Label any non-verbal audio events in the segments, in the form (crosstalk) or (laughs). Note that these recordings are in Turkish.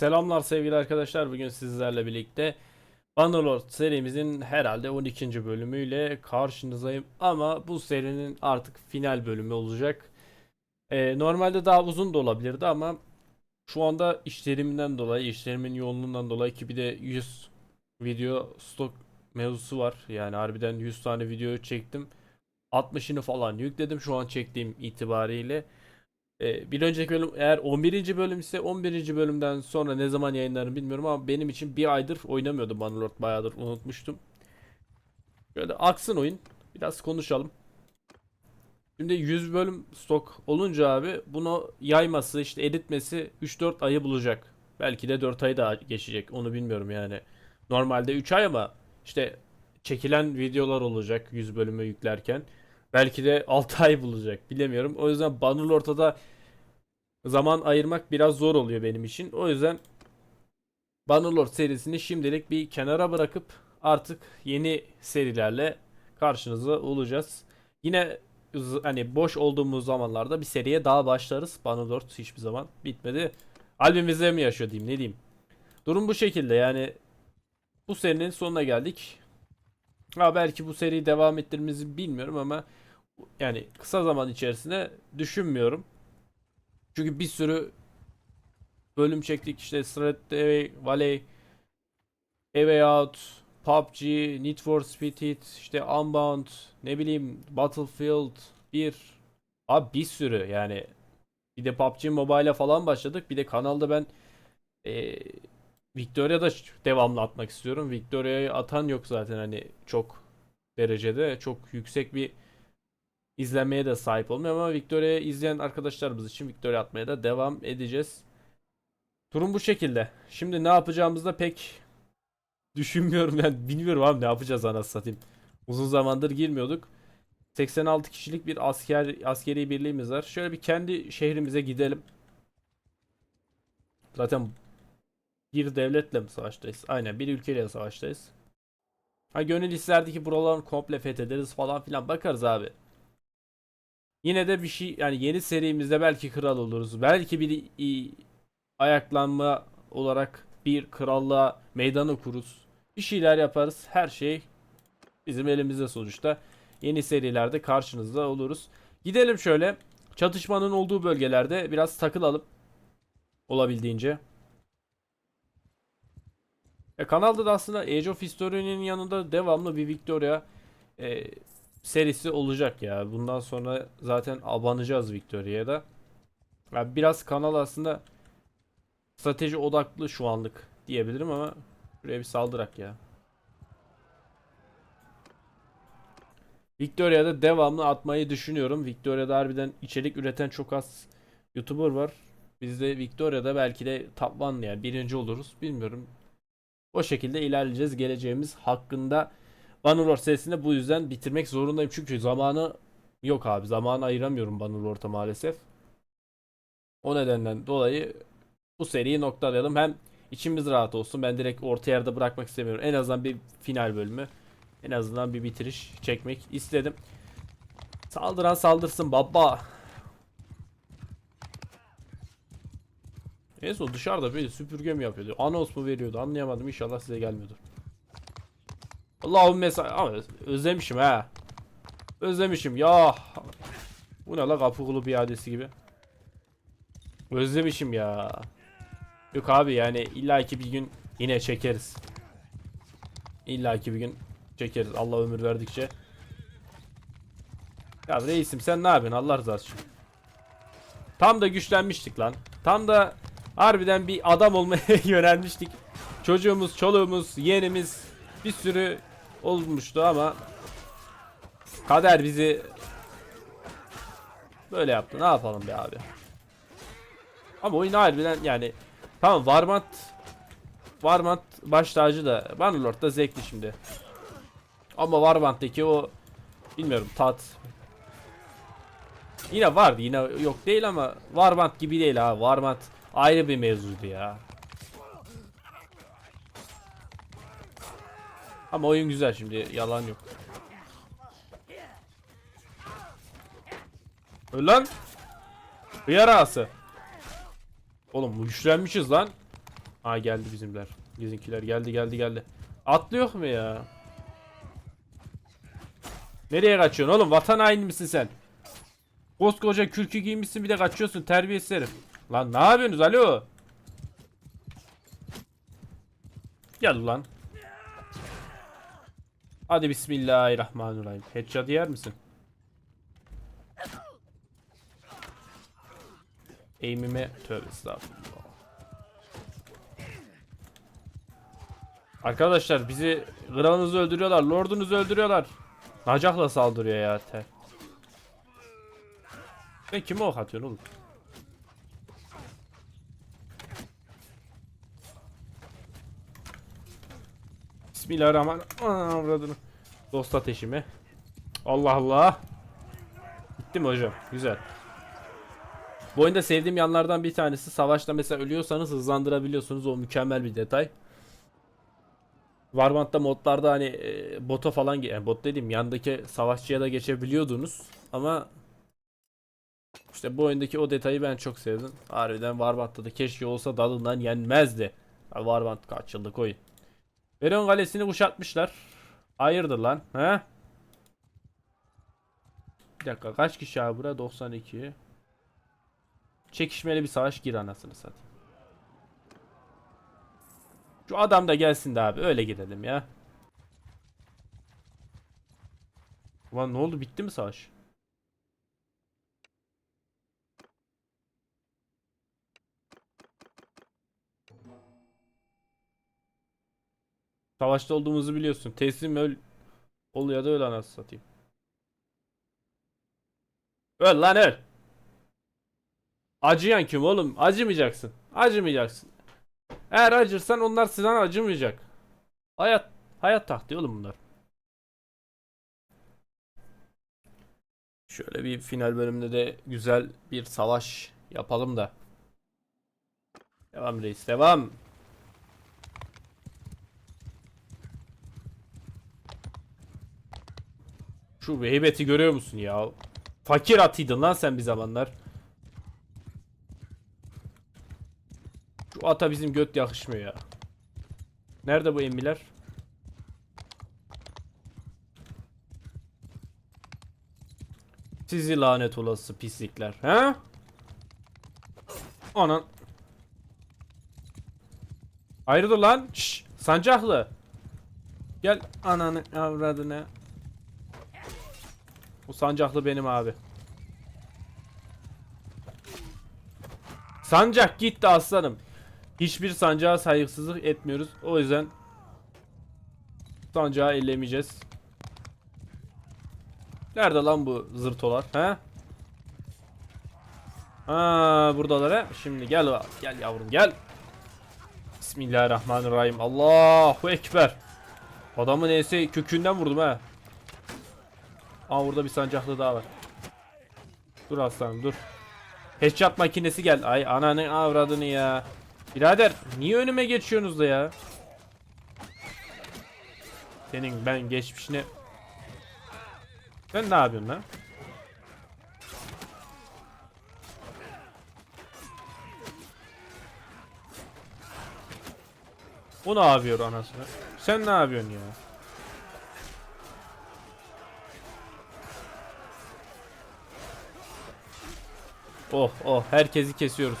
Selamlar sevgili arkadaşlar. Bugün sizlerle birlikte Bannerlord serimizin herhalde 12. bölümüyle karşınızdayım. Ama bu serinin artık final bölümü olacak. Ee, normalde daha uzun da olabilirdi ama şu anda işlerimden dolayı, işlerimin yoğunluğundan dolayı ki bir de 100 video stok mevzusu var. Yani harbiden 100 tane video çektim. 60'ını falan yükledim şu an çektiğim itibariyle. Ee, bir önceki bölüm eğer 11. bölüm ise 11. bölümden sonra ne zaman yayınlarım bilmiyorum ama benim için bir aydır oynamıyordum Bannerlord bayağıdır unutmuştum. Şöyle aksın oyun. Biraz konuşalım. Şimdi 100 bölüm stok olunca abi bunu yayması işte editmesi 3-4 ayı bulacak. Belki de 4 ay daha geçecek onu bilmiyorum yani. Normalde 3 ay ama işte çekilen videolar olacak 100 bölümü yüklerken. Belki de 6 ay bulacak bilemiyorum. O yüzden Bannerlord'a zaman ayırmak biraz zor oluyor benim için. O yüzden Bannerlord serisini şimdilik bir kenara bırakıp artık yeni serilerle karşınızda olacağız. Yine hani boş olduğumuz zamanlarda bir seriye daha başlarız. Bannerlord hiçbir zaman bitmedi. Albümümüzde mi yaşıyor diyeyim ne diyeyim. Durum bu şekilde yani bu serinin sonuna geldik. Ha belki bu seriyi devam ettirmemizi bilmiyorum ama yani kısa zaman içerisinde düşünmüyorum. Çünkü bir sürü bölüm çektik işte Straight Away, Valley, A Way Out, PUBG, Need for Speed Heat, işte Unbound, ne bileyim Battlefield 1. Abi bir sürü yani. Bir de PUBG Mobile'a falan başladık. Bir de kanalda ben eee Victoria'da devamlı atmak istiyorum. Victoria'yı atan yok zaten hani çok derecede. Çok yüksek bir izlenmeye de sahip olmuyor ama Victoria'yı izleyen arkadaşlarımız için Victoria atmaya da devam edeceğiz. Durum bu şekilde. Şimdi ne yapacağımızı da pek düşünmüyorum yani bilmiyorum abi ne yapacağız anasını satayım. Uzun zamandır girmiyorduk. 86 kişilik bir asker askeri birliğimiz var. Şöyle bir kendi şehrimize gidelim. Zaten bir devletle mi savaştayız? Aynen bir ülkeyle savaştayız. Ha gönül isterdi ki buraları komple fethederiz falan filan bakarız abi. Yine de bir şey yani yeni serimizde belki kral oluruz. Belki bir i- ayaklanma olarak bir krallığa meydan okuruz. Bir şeyler yaparız. Her şey bizim elimizde sonuçta. Yeni serilerde karşınızda oluruz. Gidelim şöyle çatışmanın olduğu bölgelerde biraz takılalım. Olabildiğince. Ya kanalda da aslında Age of History'nin yanında devamlı bir Victoria e, serisi olacak ya. Bundan sonra zaten abanacağız Victoria'ya da. Ya biraz kanal aslında strateji odaklı şu anlık diyebilirim ama buraya bir saldırak ya. Victoria'da devamlı atmayı düşünüyorum. Victoria'da harbiden içerik üreten çok az YouTuber var. Biz de Victoria'da belki de top one yani birinci oluruz. Bilmiyorum. O şekilde ilerleyeceğiz. Geleceğimiz hakkında Bannerlord serisini bu yüzden bitirmek zorundayım. Çünkü zamanı yok abi. Zamanı ayıramıyorum Bannerlord'a maalesef. O nedenden dolayı bu seriyi noktalayalım. Hem içimiz rahat olsun. Ben direkt orta yerde bırakmak istemiyorum. En azından bir final bölümü. En azından bir bitiriş çekmek istedim. Saldıran saldırsın baba. En son dışarıda böyle süpürge mi yapıyordu? Anons mu veriyordu? Anlayamadım. İnşallah size gelmiyordur. Allah'ım mesela ama özlemişim ha. Özlemişim ya. Bu ne la kapı kulu iadesi gibi. Özlemişim ya. Yok abi yani illaki bir gün yine çekeriz. İllaki bir gün çekeriz Allah ömür verdikçe. Ya reisim sen ne yapıyorsun Allah rızası için. Tam da güçlenmiştik lan. Tam da harbiden bir adam olmaya (laughs) yönelmiştik. Çocuğumuz, çoluğumuz, yeğenimiz bir sürü olmuştu ama kader bizi böyle yaptı. Ne yapalım be abi. Ama oyun harbiden yani tamam Varmant Varmant baş tacı da Bannerlord da zevkli şimdi. Ama Warmant'taki o bilmiyorum tat Yine vardı yine yok değil ama Warmant gibi değil ha Warmant ayrı bir mevzuydu ya. Ama oyun güzel şimdi yalan yok. Öl lan. Hıyar ağası. Oğlum güçlenmişiz lan. Aa geldi bizimler. Bizimkiler geldi geldi geldi. Atlıyor mu ya? Nereye kaçıyorsun oğlum? Vatan haini misin sen? Koskoca kürkü giymişsin bir de kaçıyorsun terbiyesiz. Lan ne yapıyorsunuz alo? Gel lan. Hadi bismillahirrahmanirrahim. Headshot yer misin? Aim'ime tövbe estağfurullah. Arkadaşlar bizi kralınızı öldürüyorlar, lordunuzu öldürüyorlar. Nacakla saldırıyor ya ter. Sen kime ok atıyorsun oğlum? Bismillahirrahmanirrahim. Dost ateşi mi? Allah Allah. Gitti mi hocam? Güzel. Bu oyunda sevdiğim yanlardan bir tanesi savaşta mesela ölüyorsanız hızlandırabiliyorsunuz. O mükemmel bir detay. Warband'da modlarda hani e, bota falan yani bot dediğim yandaki savaşçıya da geçebiliyordunuz ama işte bu oyundaki o detayı ben çok sevdim. Harbiden Warband'da da keşke olsa dalından yenmezdi. Warband kaç yıllık oyun. Veron Kalesi'ni kuşatmışlar. Hayırdır lan? He? Bir dakika kaç kişi abi burada? 92. Çekişmeli bir savaş gir anasını satayım. Şu adam da gelsin de abi öyle gidelim ya. Ulan ne oldu bitti mi savaş? Savaşta olduğumuzu biliyorsun. Teslim öl. Ol ya da öl anasını satayım. Öl lan öl. Acıyan kim oğlum? Acımayacaksın. Acımayacaksın. Eğer acırsan onlar sana acımayacak. Hayat hayat tahtı oğlum bunlar. Şöyle bir final bölümünde de güzel bir savaş yapalım da. Devam reis devam. Şu heybeti görüyor musun ya? Fakir atıydın lan sen bir zamanlar. Şu ata bizim göt yakışmıyor ya. Nerede bu emmiler? Sizi lanet olası pislikler. He? Anan. Hayırdır lan? Şşş. Sancaklı. Gel ananı avradını. Bu sancaklı benim abi. Sancak gitti aslanım. Hiçbir sancağa saygısızlık etmiyoruz. O yüzden sancağı ellemeyeceğiz. Nerede lan bu zırtolar? He? Ha buradalar he. Şimdi gel gel yavrum gel. Bismillahirrahmanirrahim. Allahu ekber. Adamın neyse kökünden vurdum ha. Aa burada bir sancaklı daha var. Dur aslanım dur. Headshot makinesi geldi. Ay ananın avradını ya. Birader niye önüme geçiyorsunuz da ya? Senin ben geçmişine... Sen ne yapıyorsun lan? O ne yapıyor anasını? Sen ne yapıyorsun ya? Oh oh herkesi kesiyoruz.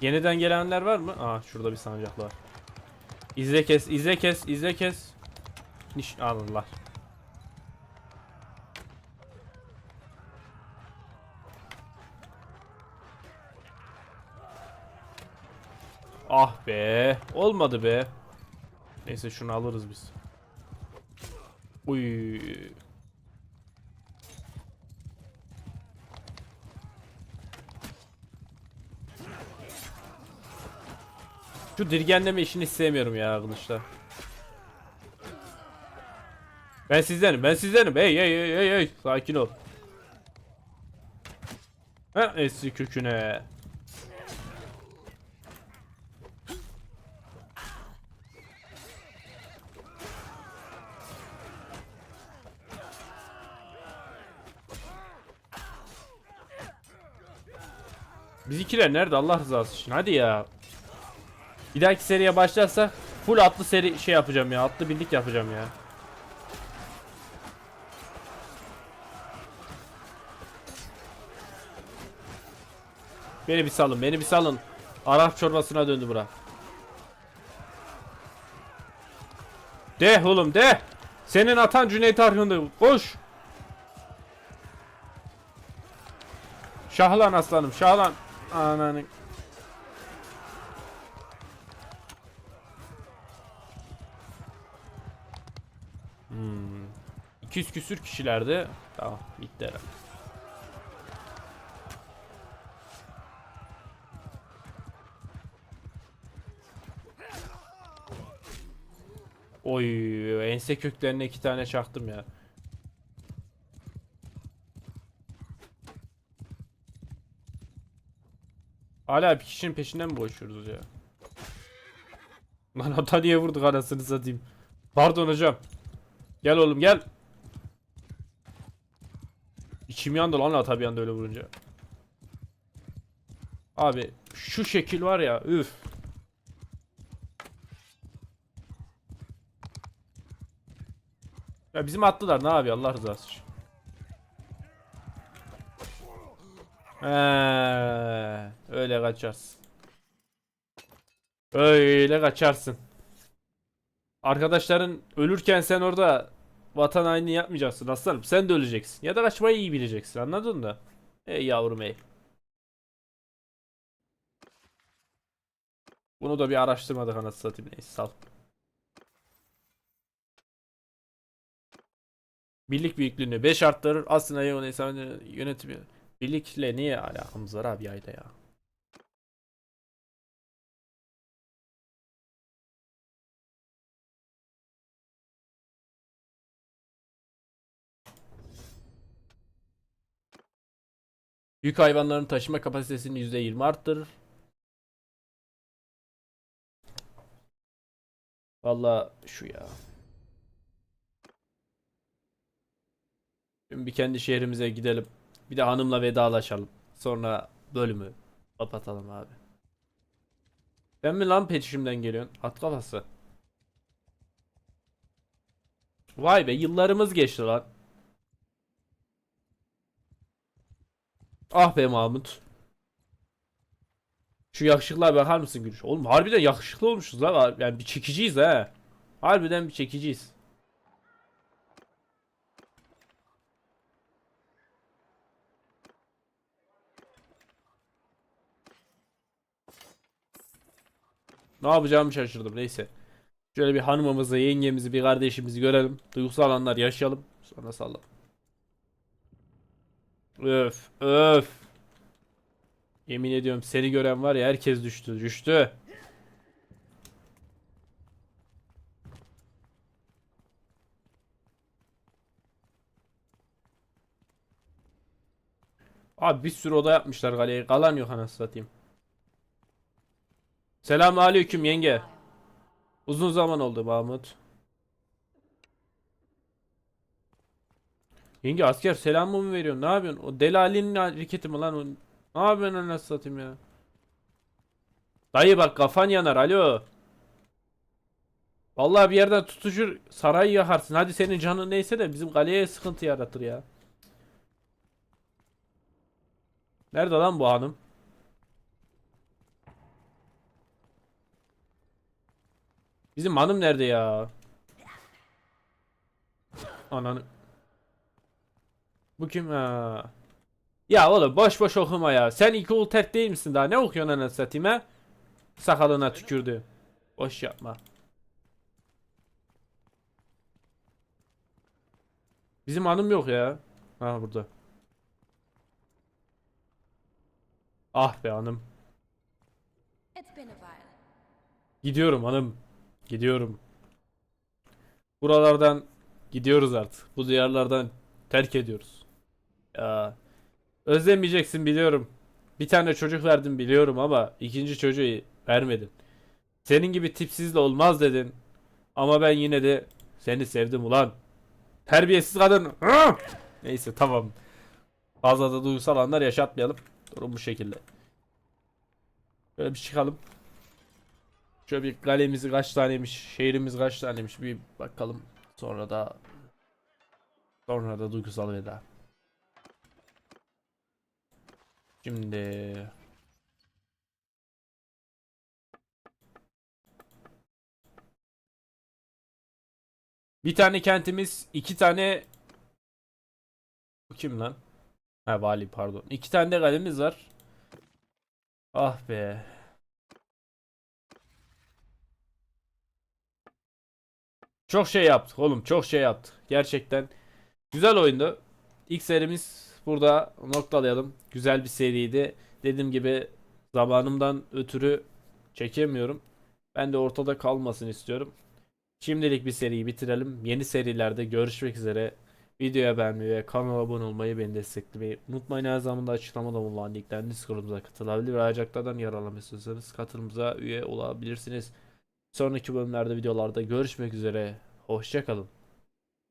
Yeniden gelenler var mı? Aa şurada bir sancaklı var. İzle kes, izle kes, izle kes. Niş alırlar. Ah be. Olmadı be. Neyse şunu alırız biz. Uy. Şu dirgenleme işini sevmiyorum ya kılıçta. Ben sizdenim, ben sizdenim. Hey hey hey hey hey. Sakin ol. Ha eski köküne. Bizimkiler nerede Allah rızası için? Hadi ya. Bir dahaki seriye başlarsak full atlı seri şey yapacağım ya. Atlı birlik yapacağım ya. Beni bir salın, beni bir salın. Arap çorbasına döndü bura. De oğlum de. Senin atan Cüneyt Arkın'dı. Koş. Şahlan aslanım, şahlan. Ananı. Hmm. 200 küsür kişilerde. Tamam, bitti herhalde. Oy, ense köklerine iki tane çaktım ya. Hala bir kişinin peşinden mi koşuyoruz ya? Lan ata niye vurduk anasını satayım. Pardon hocam. Gel oğlum gel. İçim yandı lan ata bir anda öyle vurunca. Abi şu şekil var ya üf. Ya bizim attılar ne yapıyor Allah rızası için. He, öyle kaçarsın. Öyle kaçarsın. Arkadaşların ölürken sen orada vatan haini yapmayacaksın aslanım. Sen de öleceksin. Ya da kaçmayı iyi bileceksin. Anladın da. Ey yavrum ey. Bunu da bir araştırmadık anasını satayım. Neyse sal. Birlik büyüklüğünü 5 arttırır. Aslında yönetimi birlikle niye alakamız var abi yayda ya? Büyük hayvanların taşıma kapasitesini %20 arttırır. Valla şu ya. Şimdi bir kendi şehrimize gidelim. Bir de hanımla vedalaşalım. Sonra bölümü kapatalım abi. Ben mi lan peşimden geliyorsun? At kafası. Vay be yıllarımız geçti lan. Ah be Mahmut. Şu yakışıklığa bakar mısın Gülüş? Oğlum harbiden yakışıklı olmuşuz lan. Yani bir çekiciyiz ha. Harbiden bir çekiciyiz. Ne yapacağımı şaşırdım neyse. Şöyle bir hanımımızı, yengemizi, bir kardeşimizi görelim. Duygusal anlar yaşayalım. Sonra sallam. Öf, öf. Yemin ediyorum seni gören var ya herkes düştü, düştü. Abi bir sürü oda yapmışlar kaleye. Kalan yok anasını satayım. Selamun aleyküm yenge. Uzun zaman oldu Mahmut. Yenge asker selamı mı veriyorsun? Ne yapıyorsun? O Delali'nin hareketi mi lan o? Ne yapıyorsun anasını satayım ya? Dayı bak kafan yanar alo. Vallahi bir yerden tutuşur sarayı yakarsın. Hadi senin canın neyse de bizim kaleye sıkıntı yaratır ya. Nerede lan bu hanım? Bizim hanım nerede ya? Ananı. Bu kim ha? Ya oğlum boş boş okuma ya. Sen ilkokul terk değil misin daha? Ne okuyorsun anasını satayım ha? Sakalına tükürdü. Boş yapma. Bizim hanım yok ya. Ha burada. Ah be hanım. Gidiyorum hanım. Gidiyorum. Buralardan gidiyoruz artık. Bu diyarlardan terk ediyoruz. Ya özlemeyeceksin biliyorum. Bir tane çocuk verdim biliyorum ama ikinci çocuğu vermedin. Senin gibi tipsiz de olmaz dedin. Ama ben yine de seni sevdim ulan. Terbiyesiz kadın. (laughs) Neyse tamam. Fazla da duygusal anlar yaşatmayalım. Durum bu şekilde. Böyle bir çıkalım. Şöyle bir kalemiz kaç taneymiş, şehrimiz kaç taneymiş bir bakalım. Sonra da sonra da duygusal veda. Şimdi bir tane kentimiz, iki tane kim lan? Ha vali pardon. İki tane de kalemiz var. Ah be. Çok şey yaptık oğlum. Çok şey yaptık. Gerçekten güzel oyundu. İlk serimiz burada noktalayalım. Güzel bir seriydi. Dediğim gibi zamanımdan ötürü çekemiyorum. Ben de ortada kalmasın istiyorum. Şimdilik bir seriyi bitirelim. Yeni serilerde görüşmek üzere. Videoya beğenmeyi ve kanala abone olmayı beni desteklemeyi unutmayın. Her zaman da açıklamada bulunan linkten Discord'umuza katılabilir ve ayrıcalıklardan yararlanmak istiyorsanız katılımıza üye olabilirsiniz. Sonraki bölümlerde videolarda görüşmek üzere. Hoşçakalın.